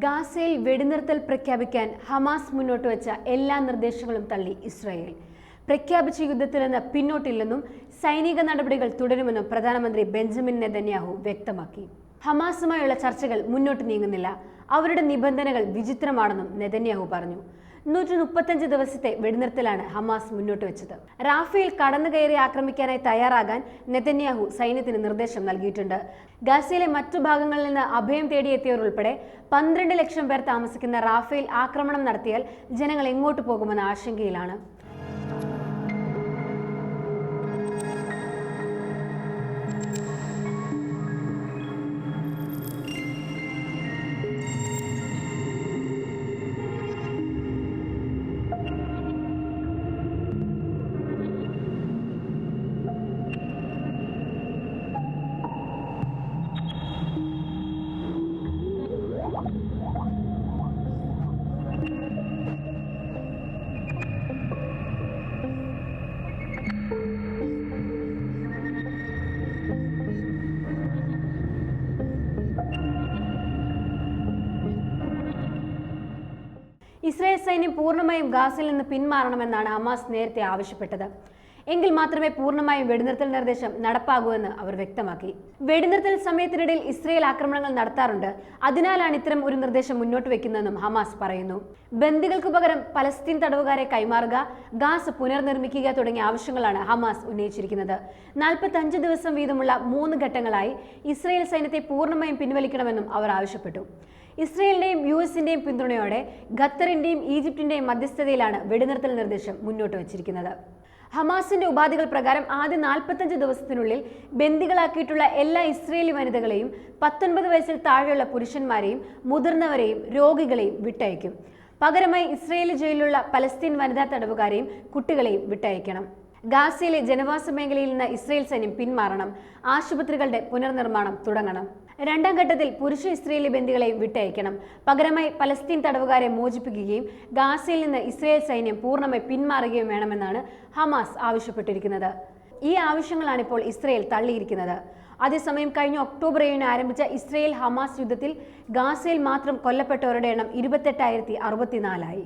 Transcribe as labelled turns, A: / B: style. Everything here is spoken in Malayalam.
A: ഗാസയിൽ വെടിനിർത്തൽ പ്രഖ്യാപിക്കാൻ ഹമാസ് മുന്നോട്ട് വെച്ച എല്ലാ നിർദ്ദേശങ്ങളും തള്ളി ഇസ്രായേൽ. പ്രഖ്യാപിച്ച യുദ്ധത്തിൽ നിന്ന് പിന്നോട്ടില്ലെന്നും സൈനിക നടപടികൾ തുടരുമെന്നും പ്രധാനമന്ത്രി ബെഞ്ചമിൻ നെതന്യാഹു വ്യക്തമാക്കി. ഹമാസുമായുള്ള ചർച്ചകൾ മുന്നോട്ട് നീങ്ങുന്നില്ല. അവരുടെ നിബന്ധനകൾ വിചിത്രമാണെന്നും നെതന്യാഹു പറഞ്ഞു. നൂറ്റി മുപ്പത്തഞ്ച് ദിവസത്തെ വെടിനിർത്തലാണ് ഹമാസ് മുന്നോട്ട് വെച്ചത്. റാഫേൽ കടന്നു കയറി ആക്രമിക്കാനായി തയ്യാറാകാൻ നെതന്യാഹു സൈന്യത്തിന് നിർദ്ദേശം നൽകിയിട്ടുണ്ട്. ഗാസയിലെ മറ്റു ഭാഗങ്ങളിൽ നിന്ന് അഭയം തേടിയെത്തിയവർ ഉൾപ്പെടെ പന്ത്രണ്ട് ലക്ഷം പേർ താമസിക്കുന്ന റാഫേൽ ആക്രമണം നടത്തിയാൽ ജനങ്ങൾ എങ്ങോട്ട് പോകുമെന്ന ആശങ്കയിലാണ്. ഇസ്രായേൽ സൈന്യം പൂർണമായും ഗാസയിൽ നിന്ന് പിന്മാറണമെന്നാണ് ഹമാസ് നേരത്തെ ആവശ്യപ്പെട്ടത്. എങ്കിൽ മാത്രമേ പൂർണമായും വെടിനിർത്തൽ നിർദ്ദേശം നടപ്പാകൂ എന്ന് അവർ വ്യക്തമാക്കി. വെടിനിർത്തൽ സമയത്തിനിടയിൽ ഇസ്രയേൽ ആക്രമണങ്ങൾ നടത്താറുണ്ട്. അതിനാലാണ് ഇത്തരം ഒരു നിർദ്ദേശം മുന്നോട്ട് വെക്കുന്നതെന്നും ഹമാസ് പറയുന്നു. ബന്ദികൾക്ക് പകരം പലസ്തീൻ തടവുകാരെ കൈമാറുക ഗാസ് പുനർനിർമ്മിക്കുക തുടങ്ങിയ ആവശ്യങ്ങളാണ് ഹമാസ് ഉന്നയിച്ചിരിക്കുന്നത്. നാൽപ്പത്തഞ്ച് ദിവസം വീതമുള്ള മൂന്ന് ഘട്ടങ്ങളായി ഇസ്രയേൽ സൈന്യത്തെ പൂർണമായും പിൻവലിക്കണമെന്നും അവർ ആവശ്യപ്പെട്ടു. ഇസ്രയേലിന്റെയും യു എസിന്റെയും പിന്തുണയോടെ ഖത്തറിന്റെയും ഈജിപ്തിന്റെയും മധ്യസ്ഥതയിലാണ് വെടിനിർത്തൽ നിർദ്ദേശം മുന്നോട്ട് വച്ചിരിക്കുന്നത്. ഹമാസിന്റെ ഉപാധികൾ പ്രകാരം ആദ്യ നാൽപ്പത്തഞ്ച് ദിവസത്തിനുള്ളിൽ ബന്ദികളാക്കിയിട്ടുള്ള എല്ലാ ഇസ്രയേലി വനിതകളെയും പത്തൊൻപത് വയസ്സിൽ താഴെയുള്ള പുരുഷന്മാരെയും മുതിർന്നവരെയും രോഗികളെയും വിട്ടയക്കും. പകരമായി ഇസ്രയേലി ജയിലിലുള്ള പലസ്തീൻ വനിതാ തടവുകാരെയും കുട്ടികളെയും വിട്ടയക്കണം. ഗാസയിലെ ജനവാസ മേഖലയിൽ നിന്ന് ഇസ്രയേൽ സൈന്യം പിന്മാറണം. ആശുപത്രികളുടെ പുനർനിർമ്മാണം തുടങ്ങണം. രണ്ടാം ഘട്ടത്തിൽ പുരുഷ ഇസ്രയേലി ബന്ദികളെയും വിട്ടയക്കണം. പകരമായി പലസ്തീൻ തടവുകാരെ മോചിപ്പിക്കുകയും ഗാസയിൽ നിന്ന് ഇസ്രയേൽ സൈന്യം പൂർണമായി പിന്മാറുകയും വേണമെന്നാണ് ഹമാസ് ആവശ്യപ്പെട്ടിരിക്കുന്നത്. ഈ ആവശ്യങ്ങളാണ് ഇപ്പോൾ ഇസ്രയേൽ തള്ളിയിരിക്കുന്നത്. അതേസമയം കഴിഞ്ഞ ഒക്ടോബർ ഏഴിന് ആരംഭിച്ച ഇസ്രയേൽ ഹമാസ് യുദ്ധത്തിൽ ഗാസയിൽ മാത്രം കൊല്ലപ്പെട്ടവരുടെ എണ്ണം ഇരുപത്തെട്ടായിരത്തി അറുപത്തിനാലായി.